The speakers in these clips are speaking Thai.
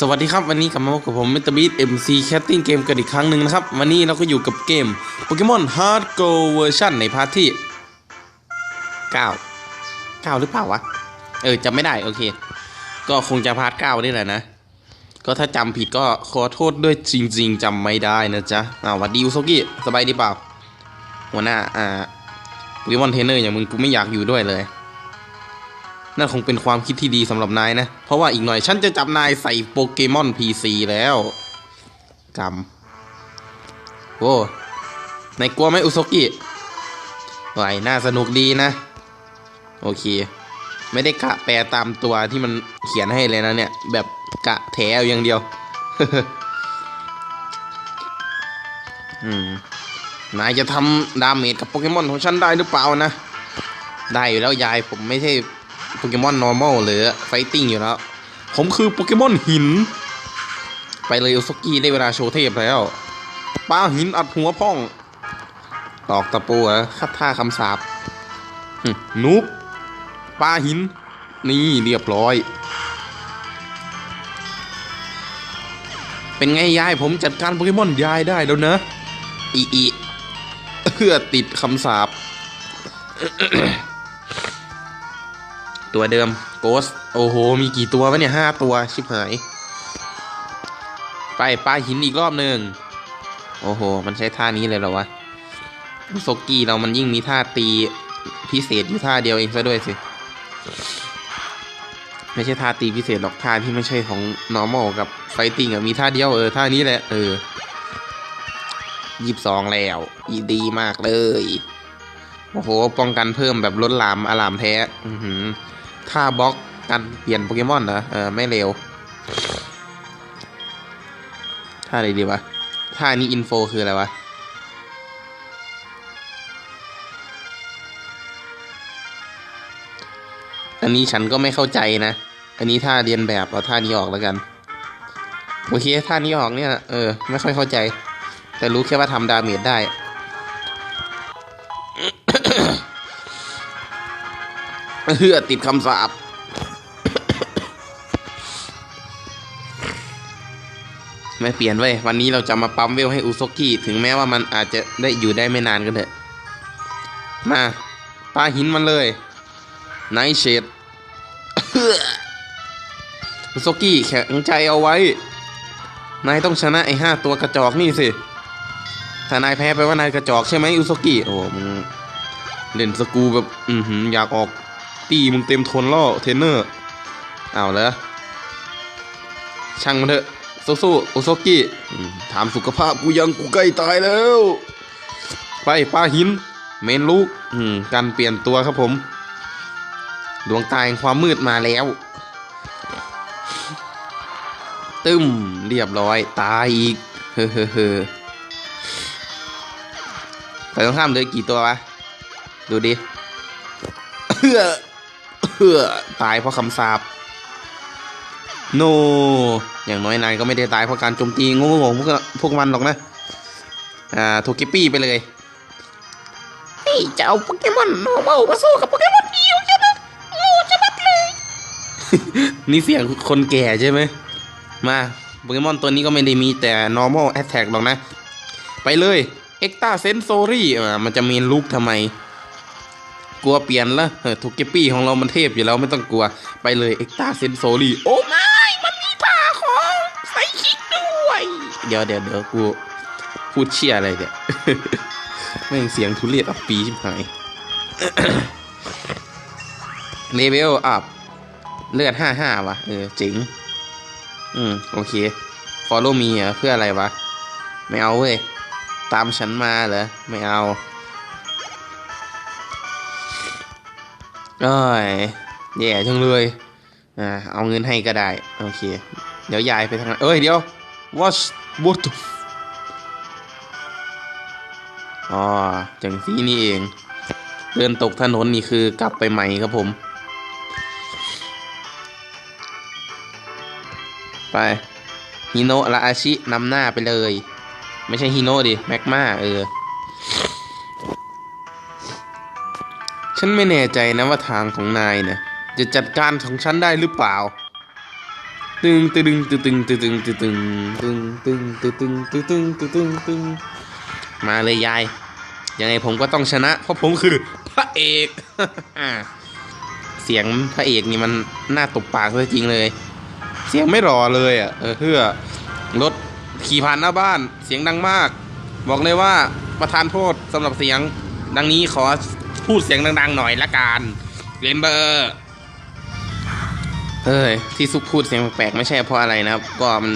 สวัสดีครับ วันนี้กลับมาพบกับผมมิสเตอร์บีทเอ็มซีแคตติ้งเกมกันอีกครั้งหนึ่งนะครับ วันนี้เราก็อยู่กับเกมโปเกมอนฮาร์ดโกลเวอร์ชันในพาร์ทที่ 9 9 หรือเปล่าวะ เออจำไม่ได้ โอเค ก็คงจะพาร์ท9นี่แหละนะ ก็ถ้าจำผิดก็ขอโทษด้วยจริง ๆจำไม่ได้นะจ๊ะอ้าววัดดีอุซกิสบายดีเปล่าหัวหน้าอ่าโปเกมอนเทรนเนอร์อย่างมึงกูไม่อยากอยู่ด้วยเลย นั่นคงเป็นความคิดที่ดีสำหรับนายนะ เพราะว่าอีกหน่อยฉันจะจับนายใส่โปเกมอน PC แล้วกำโว้นายกลัวไหมอุซกิไหวน่าสนุกดีนะ โอเค ไม่ได้กะแปลตามตัวที่มันเขียนให้เลยนะเนี่ย แบบกะแถวอย่างเดียว อืมนายจะทำดาเมจกับโปเกมอนของฉันได้หรือเปล่านะ ได้อยู่แล้วยายผมไม่ใช่ โปเกมอน normal หรือไฟติ้งอยู่แล้ว ผมคือโปเกมอนหิน ไปเลยอุซกิได้เวลาโชว์เทพแล้วปาหินอัดหัวพ่องตอกตะปูเหรอคัดท่าคำสาปนุบปาหิน นี่เรียบร้อย เป็นไงยายผมจัดการโปเกมอนยายได้แล้วนะ อีอีเพื่อติดคำสาป ตัวเดิมโกสโอ้โห มีกี่ตัววะเนี่ยห้าตัว ชิบหาย ไปปลาหินอีกรอบหนึ่งโอ้โห มันใช้ท่านี้เลยเหรอวะโซกี้เรามันยิ่งมีท่าตีพิเศษอยู่ท่าเดียวเองซะด้วยสิ ไม่ใช่ท่าตีพิเศษหรอกท่าที่ไม่ใช่ของ normal กับไฟติ้งอะมีท่าเดียวเออท่านี้แหละเออยี่สิบสองแล้วอีดีมากเลย โอ้โห ป้องกันเพิ่มแบบล้นหลามอลามแท้ อือหือ ท่าบล็อกกันเปลี่ยนโปเกมอนเหรอเออไม่เร็วท่าอะไรดีวะท่านี้อินโฟคืออะไรวะอันนี้ฉันก็ไม่เข้าใจนะ อันนี้ท่าเรียนแบบเอาท่านี้ออกแล้วกัน โอเคท่านี้ออกเนี่ย เออ ไม่ค่อยเข้าใจ แต่รู้แค่ว่าทำดาเมจได้ เพื่อติดคำสาปไม่เปลี่ยนเว้ยวันนี้เราจะมาปั๊มเวลให้อุซกิถึงแม้ว่ามันอาจจะได้อยู่ได้ไม่นานก็เถอะ มาปาหินมันเลยไนเชดอุซกิแข็งใจเอาไว้ นายต้องชนะไอ้ห้าตัวกระจอกนี่สิ ถ้านายแพ้ไปว่านายกระจอกใช่ไหมอุซกิโอ้มึงเล่นสกูแบบ อือหืออยากออก ตีมึงเต็มทนล่อเทรนเนอร์ เอาเลยช่างมันเถอะสู้ๆโอโซกิถามสุขภาพกูยังกูใกล้ตายแล้ว ไปป้าหิน เมนลูกอืมการเปลี่ยนตัวครับผม ดวงตาแห่งความมืดมาแล้ว ตึมเรียบร้อย ตายอีก เฮ้อเฮ้อเฮ้อแต่ต้องข้ามเลยกี่ตัววะ ดูดิ เฮือเฮือตายเพราะคำสาปโนอย่างน้อยนายก็ไม่ได้ตายเพราะการโจมตีโง่ๆของพวกพวกมันหรอกนะ อ่าโทกิปี้ไปเลยนี่จะเอาโปเกมอนโนเบลมาสู้กับโปเกมอนเดียวใช่ไหมโง่จะบัดเลย นี่เสียงคนแก่ใช่ไหม มาโปเกมอนตัวนี้ก็ไม่ได้มีแต่ normal attack หรอกนะ ไปเลย extra sensory อ่ามันจะเมนลูกทำไม กลัวเปลี่ยนละเออทุกเกปี้ของเรามันเทพอยู่แล้วไม่ต้องกลัวไปเลยเอ็กตาเซนโซลี่โอ้ไม่มันมีท่าของใส่คิกด้วย เดี๋ยวเดี๋ยวเดี๋ยวกูพูดเชี่ยอะไรเนี่ยแม่งเสียงทุเรศอับปีชิบหายเลเวลอัพเลือดห้าห้าวะเออเจ๋งอืม โอเค follow me เหรอเพื่ออะไรวะ ไม่เอาเว้ย ตามฉันมาเหรอ ไม่เอา อ้ยแย่จังเลยอ่าเอาเงินให้ก็ได้ โอเค เดี๋ยวยายไปทางนั้นเอ้ย เดี๋ยว watch what อ๋อจังซี่นี่เองเดินตกถนนนี่คือกลับไปใหม่ครับผม ไปฮิโนะและอาชินำหน้าไปเลย ไม่ใช่ฮิโนะดิ แมกมาเออ ฉันไม่แน่ใจนะว่าทางของนายนี่ยจะจัดการของฉันได้หรือเปล่า ตึงตึงตึงตึงตึงตึงตึงตึงตึงตึงตึงตึงตึงตึงตึงตึงมาเลยยาย ยังไงผมก็ต้องชนะ เพราะผมคือพระเอกเสียงพระเอกนี่มันน่าตบปากเลยจริงเลย เสียงไม่รอเลยอะเออเพื่อรถขี่ผ่านหน้าบ้านเสียงดังมาก บอกเลยว่าประทานโทษสำหรับเสียงดังนี้ขอ พูดเสียงดังๆหน่อยละกันเรนเบอร์เฮ้ยที่ซุปพูดเสียงแปลกๆไม่ใช่เพราะอะไรนะครับ ก็มัน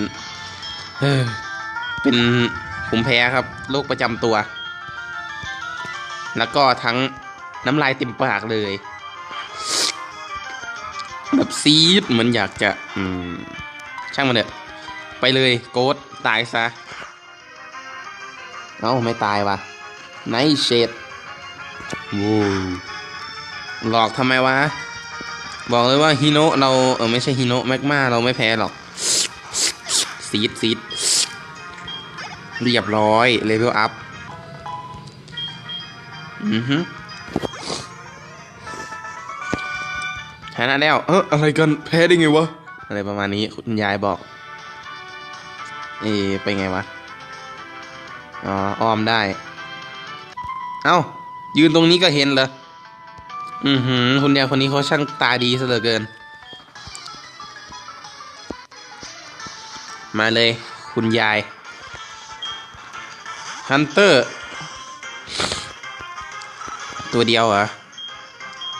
เฮ้ยเป็นภูมิแพ้ครับโรคประจำตัว แล้วก็ทั้งน้ำลายเต็มปากเลยแบบซีดเหมือนอยากจะ อืม ช่างมันเถอะไปเลยโกดตายซะ เอ้า ไม่ตายวะไนเชด วูหลอกทำไมวะ บอกเลยว่าฮิโนะเราเออไม่ใช่ฮิโนะแมกมาเราไม่แพ้หรอกซีดซีดเรียบร้อยเลเวลอัพ อือฮึชนะแล้ว เอออะไรกันแพ้ได้ไงวะ อะไรประมาณนี้คุณยายบอก เอไปไงวะ อ๋อ อ้อมได้ เอ้า ยืนตรงนี้ก็เห็นเหรอ อือหือคุณยายคนนี้เขาช่างตาดีซะเหลือเกิน มาเลย คุณยาย ฮันเตอร์ ตัวเดียวเหรอ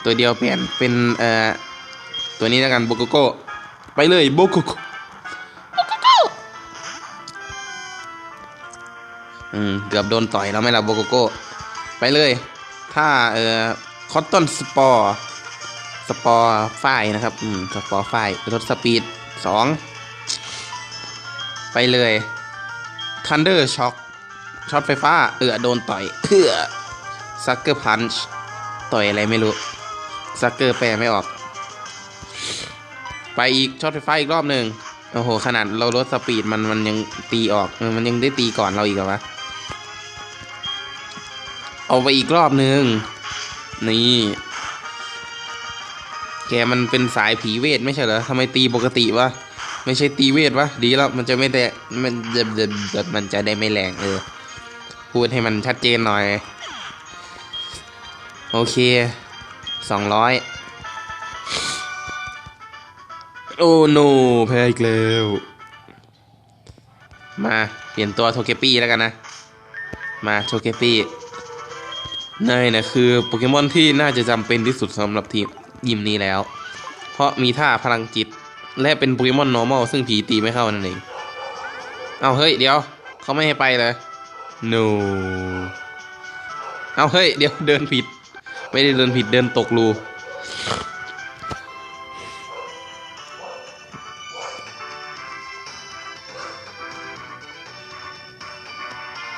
ตัวเดียวเปลี่ยนเป็นเอ่อ ตัวนี้แล้วกันโบโกโก้ ไปเลยโบโกโก้อืม เกือบโดนต่อยแล้วไหม่ล่ะโบโกโก้ ไปเลย ถ้าเอ่อคอตตอนสปอร์สปอร์ฝ้ายนะครับ อืม สปอร์ฝ้ายรถสปีดสองไปเลยทันเดอร์ช็อคช็อตไฟฟ้า เอือโดนต่อยเพื่อซักเกอร์พันช์ต่อยอะไรไม่รู้ซักเกอร์แปลไม่ออก ไปอีกช็อตไฟฟ้าอีกรอบหนึ่งโอ้โห ขนาดเราลดสปีดมันมันยังตีออกมันยังได้ตีก่อนเราอีกเหรอวะ เอาไปอีกรอบหนึ่งนี่แกมันเป็นสายผีเวทไม่ใช่เหรอทำไมตีปกติวะ ไม่ใช่ตีเวทวะ ดีแล้วมันจะไม่แต่มันจะมันจะได้ไม่แรงเออ พูดให้มันชัดเจนหน่อย โอเค สองร้อยโอ้โนแพ้อีกแล้ว มา เปลี่ยนตัวโทเกปี้แล้วกันนะ มาโทเกปี้ นายนะคือโปเกมอนที่น่าจะจำเป็นที่สุดสำหรับทีมยิมนี้แล้ว เพราะมีท่าพลังจิต และเป็นโปเกมอน normal ซึ่งผีตีไม่เข้านั่นเอง เอาเฮ้ยเดี๋ยวเขาไม่ให้ไปเลย no เอาเฮ้ยเดี๋ยวเดินผิด ไม่ได้เดินผิดเดินตกรู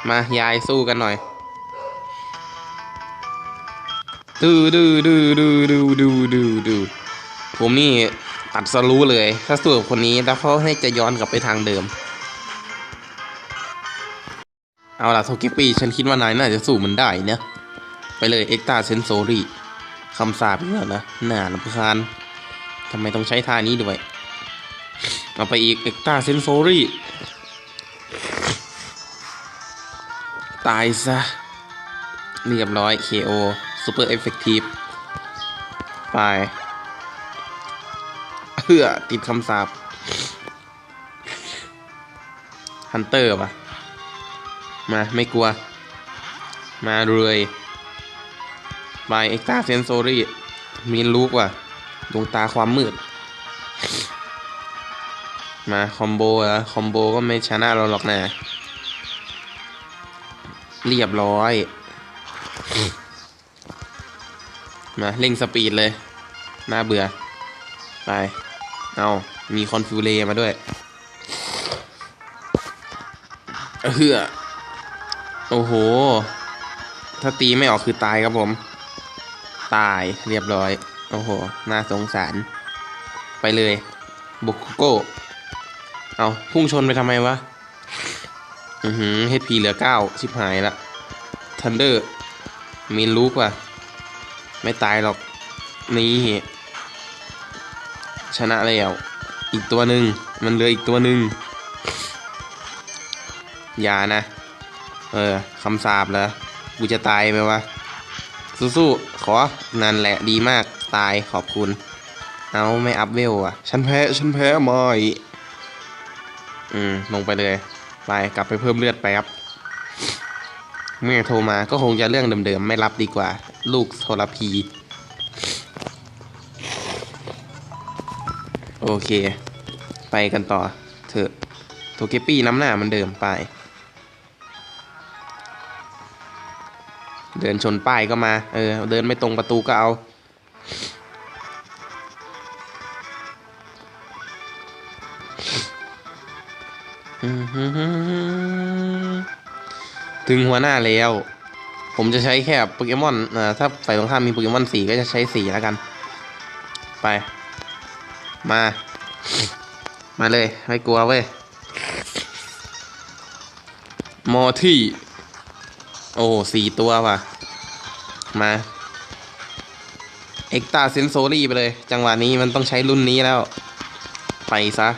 มายายสู้กันหน่อย ดูดูดูดูดูดูดูดูผมนี่ตัดสรู้เลย ถ้าสู้กับคนนี้แล้วเขาให้จะย้อนกลับไปทางเดิม เอาล่ะโทกิปีฉันคิดว่านายน่าจะสู้มันได้เนะไปเลยเอ็กตาเซนโซรีคำสาปอีกแล้วนะน่าลำคาญทำไมต้องใช้ท่านี้ด้วย เอาไปอีกเอ็กตาเซนโซรีตายซะ เรียบร้อย KO Super Effective ไปเพื่อติดคำสาปฮันเตอร์ปะมาไม่กลัว มาเลยบายเอ็กตาเซนโซรี่มีลูกว่ะดวงตาความมืด มาคอมโบอะคอมโบก็ไม่ชนะเราหรอกนะ เรียบร้อย มาเร่งสปีดเลย น่าเบื่อ ไป เอามีคอนฟิวเลมาด้วยเฮือโอ้โห ถ้าตีไม่ออกคือตายครับผม ตายเรียบร้อย โอ้โห น่าสงสาร ไปเลย บุกโก้ เอาพุ่งชนไปทำไมวะ อือหือเฮดพีเหลือเก้าชิบหายละทันเดอร์มีลูกว่ะ ไม่ตายหรอก นี่ชนะแล้ว อีกตัวหนึ่งมันเหลืออีกตัวหนึ่งอย่านะ เออคำสาบเหรอกูจะตายไหมวะ สู้ๆ ขอ นั่นแหละดีมาก ตายขอบคุณ เอาไม่อัพเวลอะ ฉันแพ้ ฉันแพ้มอยอืม ลงไปเลย ไป กลับไปเพิ่มเลือดแป๊บเมื่อโทรมาก็คงจะเรื่องเดิมๆ ไม่รับดีกว่า ลูกโทรพี โอเค ไปกันต่อ เถอะโทเกปี้น้ำหน้ามันเดิมไป เดินชนป้ายก็มา เออ เดินไม่ตรงประตูก็เอาถึงหัวหน้าแล้ว ผมจะใช้แค่โปเกมอนอ่าถ้าฝ่ายตรงข้ามมีโปเกมอนสีก็จะใช้สีแล้วกัน ไป มา มาเลย ไม่กลัวเว้ยมอที่ โอ้สี่ตัวว่ะ มาเอ็กตาเซนโซรี่ไปเลย จังหวะนี้มันต้องใช้รุ่นนี้แล้ว ไปซะ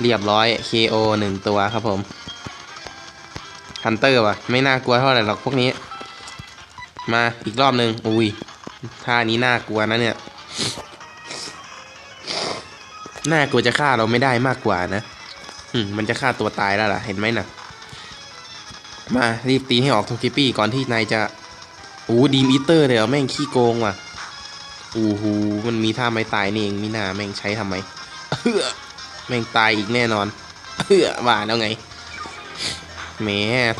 เรียบร้อย KO หนึ่งตัวครับผม ฮันเตอร์ว่ะ ไม่น่ากลัวเท่าไหร่หรอกพวกนี้ มาอีกรอบหนึ่งอุ้ยท่านี้น่ากลัวนะเนี่ย น่ากลัวจะฆ่าเราไม่ได้มากกว่านะอืมมันจะฆ่าตัวตายแล้วล่ะ เห็นไหมน่ะ มารีบตีให้ออกโทกิปี้ก่อนที่นายจะโอ้ดีมอีเตอร์เลยเหรอแม่งขี้โกงว่ะอู้หูมันมีท่าไม้ตายนี่เองมิน่าแม่งใช้ทำไมเฮ้อแม่งตายอีกแน่นอนเฮ้อว่าแล้วไงแหม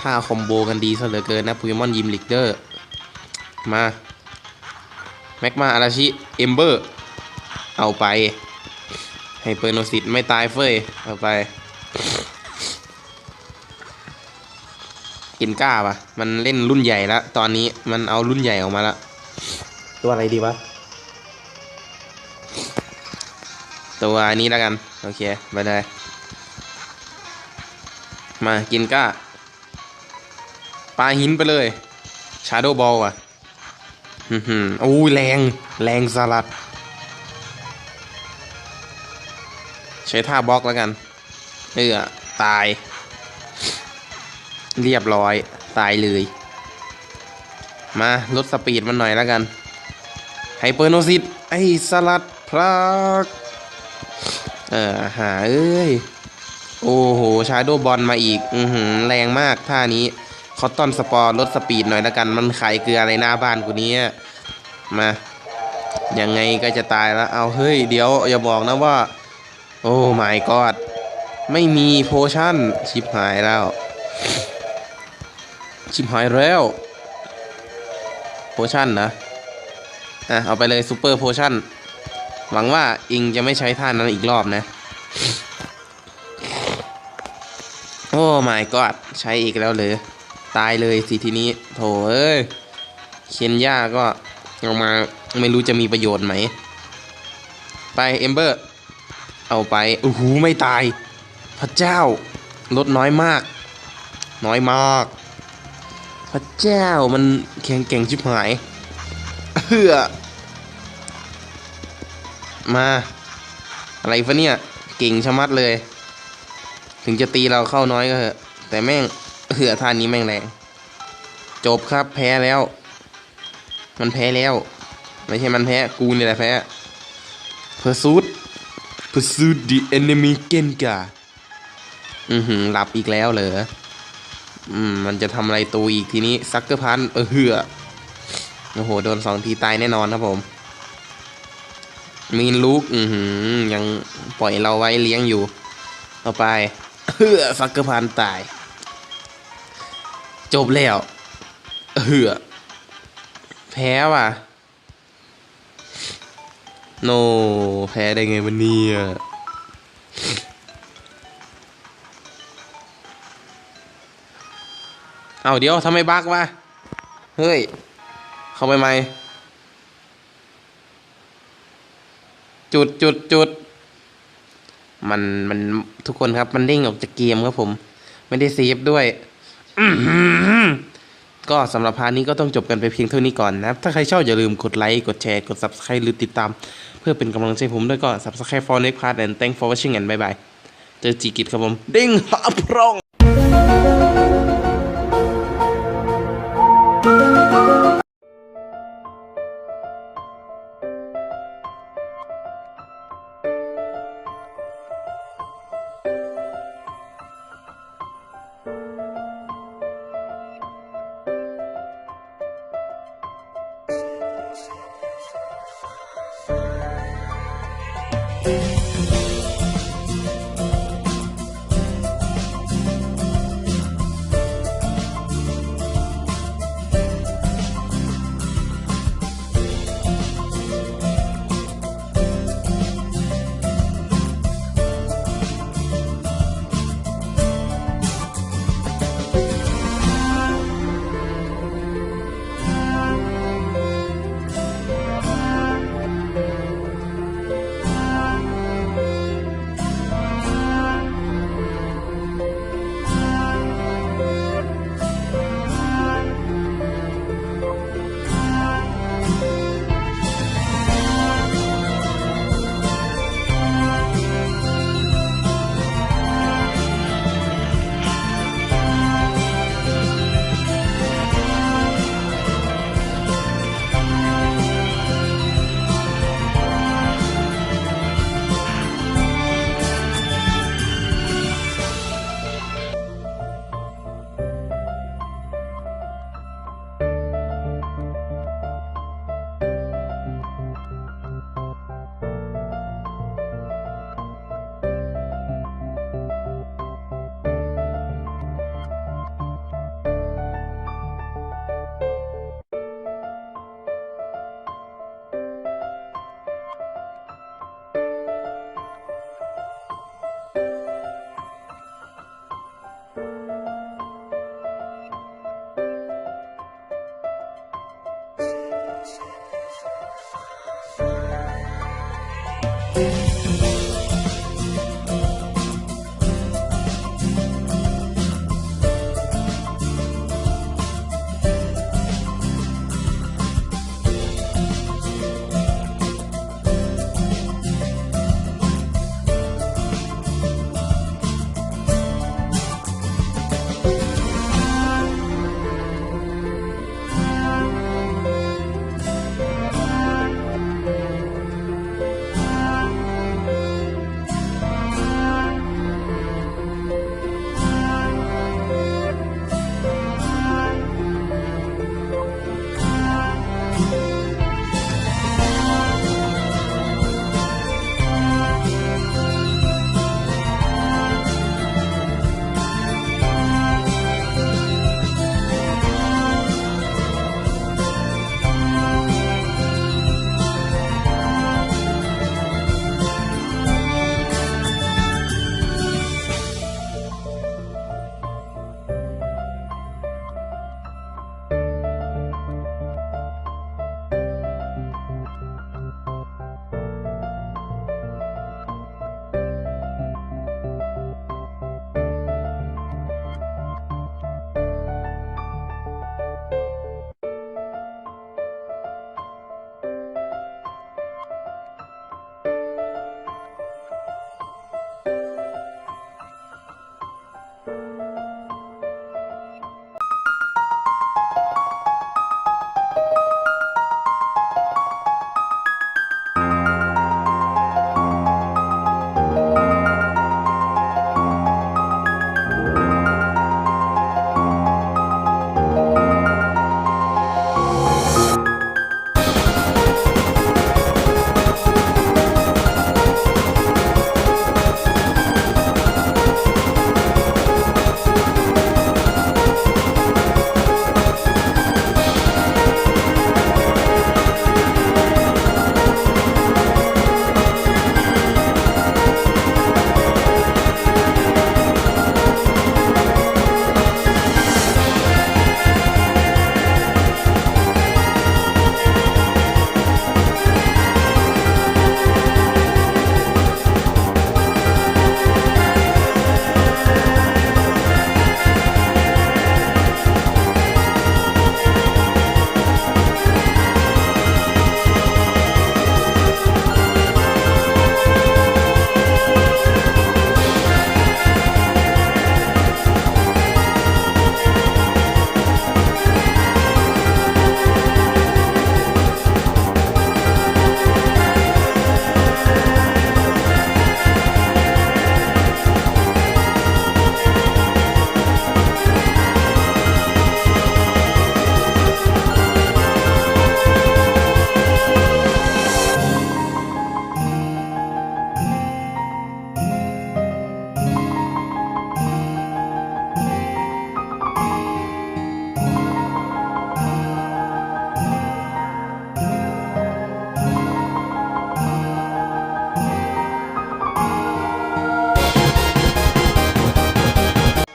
ท่าคอมโบกันดีซะเหลือเกินนะโปเกมอนยิมลิกเดอร์ มาแม็กมาอาราชิเอมเบอร์ เอาไป ให้เปอร์โนซิตไม่ตายเฟ้ย เอาไป กินก้าปะมันเล่นรุ่นใหญ่แล้ว ตอนนี้มันเอารุ่นใหญ่ออกมาแล้ว ตัวอะไรดีวะ ตัวนี้แล้วกัน โอเค ไปเลยมากินก้า ปลาหินไปเลย ชาโดบอลอะ อืออโอ้แรง แรงสลัด ใช้ท่าบล็อกแล้วกัน เออตาย เรียบร้อย ตายเลย มาลดสปีดมันหน่อยแล้วกันไฮเปอร์โนซิตไอสลัดพลักเออหาเอ้ย โอ้โห ชาโดบอลมาอีก อือหือ แรงมากท่านี้ อตตอนสปอร์ลดสปีดหน่อยแล้วกัน มันขายเกลืออะไรหน้าบ้านกูนี้มา ยังไงก็จะตายแล้ว เอาเฮ้ย เดี๋ยวอย่าบอกนะว่า โอ้ my god ไม่มีโพชั่น ชิบหายแล้ว ชิบหายแล้ว โพชั่นนะ อะ เอาไปเลยซูเปอร์โพชั่น หวังว่าอิงจะไม่ใช้ท่านั้นอีกรอบนะโอ้ my god ใช้อีกแล้วเลย ตายเลยสิทีนี้ โถเอ้ย เคนย่าก็เอามาไม่รู้จะมีประโยชน์ไหม ไปเอมเบอร์ เอาไปโอ้โหไม่ตาย พระเจ้า ลดน้อยมาก น้อยมาก พระเจ้ามันแข็งเก่งชิบหายเฮือมา อะไรฟะเนี่ย เก่งชะมัดเลย ถึงจะตีเราเข้าน้อยก็เถอะ แต่แม่ง เหือท่านนี้แม่งแรง จบครับแพ้แล้ว มันแพ้แล้ว ไม่ใช่มันแพ้ กูนี่แหละแพ้ Pursuit Pursuit the enemy Gengar อือหือหลับอีกแล้วเหรอ อืม มันจะทำอะไรตัวอีกทีนี้ซักเกอร์พันเออเหือโอ้โห โดนสองทีตายแน่นอนครับผม มีนลูก อือหือ ยังปล่อยเราไว้เลี้ยงอยู่ ต่อไปเหือซักเกอร์พันตาย จบแล้ว เหือแพ้ว่ะ โน แพ้ได้ไงวันนี้เอาเดี๋ยวทำไมบักวะ เฮ้ย เข้าไปไหม จุดจุดจุด มันมันทุกคนครับมันเด้งออกจากเกมครับผม ไม่ได้เซฟด้วย ก็สำหรับพาร์ทนี้ก็ต้องจบกันไปเพียงเท่านี้ก่อนนะครับ ถ้าใครชอบอย่าลืมกดไลค์ กดแชร์ กด subscribe หรือติดตาม เพื่อเป็นกำลังใจผมด้วยก็ subscribe for next part and thank for watching and bye bye เจอจีกิจครับผม เด้งหาพรอง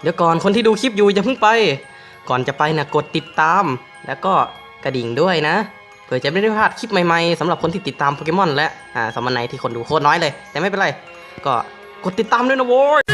ดี๋ยวก่อนคนที่ดูคลิปอยู่อย่าเพิ่งไป ก่อนจะไปนะกดติดตาม แล้วก็กระดิ่งด้วยนะเผื่อจะไม่ได้พลาดคลิปใหม่ๆสำหรับคนที่ติดตามโปเกมอนและอ่าสมัยไหนที่คนดูโคตรน้อยเลย แต่ไม่เป็นไร ก็กดติดตามด้วยนะโว้ย